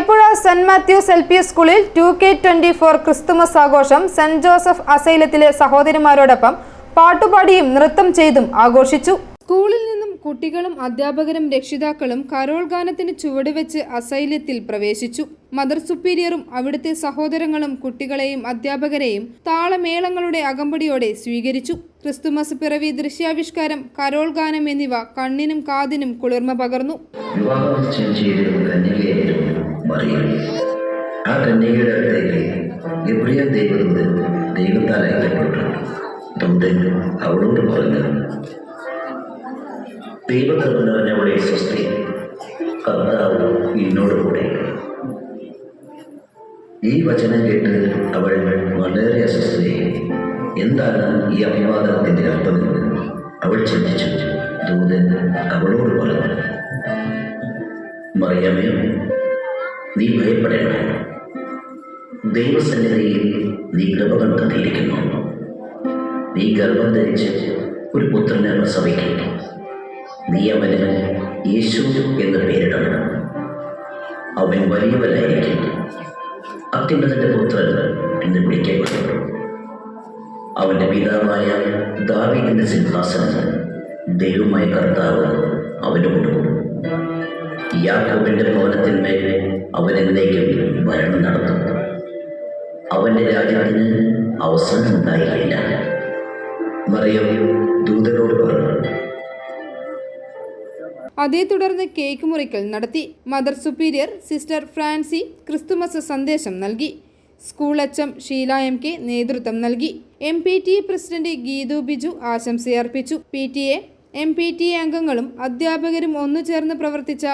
Kaipuzha saint Mathews L P സ്കൂളിൽ two K twenty four Christmas ആഘോഷം saint Joseph അസൈലത്തിലെ സഹോദരിമാരോടൊപ്പം പാട്ടുപാടിയും നൃത്തം ചെയ്തും ആഘോഷിച്ചു. സ്കൂളിൽ നിന്നും കുട്ടികളും അധ്യാപകരും രക്ഷിതാക്കളും കരോൾ ഗാനത്തിന് ചുവടുവെച്ച് അസൈലത്തിൽ പ്രവേശിച്ചു. മദർ സുപ്പീരിയറും അവിടുത്തെ സഹോദരങ്ങളും കുട്ടികളെയും അധ്യാപകരെയും താളമേളങ്ങളുടെ അകമ്പടിയോടെ സ്വീകരിച്ചു. ക്രിസ്തുമസ് പിറവി ദൃശ്യാവിഷ്കാരം കരോൾ ഗാനം എന്നിവ കണ്ണിനും കാതിനും കുളിർമ പകർന്നു. ആ കന്യകയുടെ അടുത്തേക്ക് നിറഞ്ഞവളെ സ്വസ്തി. കർത്താവ് എന്നോട് കൂടെ ഈ വചനം കേട്ട് അവൾ വളരെ അസ്വസ്ഥയായി എന്താണ് ഈ അഭിവാദനത്തിന്റെ അർത്ഥമെന്ന് അവൾ ചിന്തിച്ചു. ദൂതൻ അവളോട് പറഞ്ഞു മറിയാമേ നീ ഭയപ്പെടേണ്ട. ദൈവസന്നിധിയിൽ നീ കൃപ കണ്ടെത്തിയിരിക്കുന്നു. നീ ഗർഭം ധരിച്ച് ഒരു പുത്രനെ പ്രസവിക്കും നീ അവന് യേശു എന്ന് പേരിടണം. അവൻ വലിയവനായിരിക്കും. അത്യുന്നതന്റെ പുത്രൻ എന്ന് വിളിക്കപ്പെട്ടു അവന്റെ പിതാവായ ദാവീദിന്റെ സിംഹാസനം ദൈവമായ കർത്താവ് അവന് കൊടുക്കും യാക്കോബിന്റെ ഭവനത്തിന്മേൽ അവൻ എന്നേക്കും ഭരണം നടത്തും. അവന്റെ രാജ്യത്തിന് അവസരം ഉണ്ടായില്ല. മറിയം ദൂതനോട് പറഞ്ഞു അതേ തുടർന്ന് കേക്ക് മുറിക്കൽ നടത്തി. Mother superior sister Francy Christmas സന്ദേശം നൽകി. സ്കൂൾ അച്ചം ഷീല എം കെ നേതൃത്വം നൽകി. M P T president Geethu Biju ആശംസയർപ്പിച്ചു P T A M P T അംഗങ്ങളും അധ്യാപകരും ഒന്നു ചേർന്ന് പ്രവർത്തിച്ച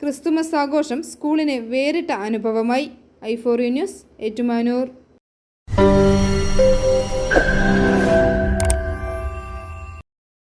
ക്രിസ്തുമസ് ആഘോഷം സ്കൂളിന് വേറിട്ട അനുഭവമായി. ഐഫോറി ന്യൂസ് ഏറ്റുമാനൂർ.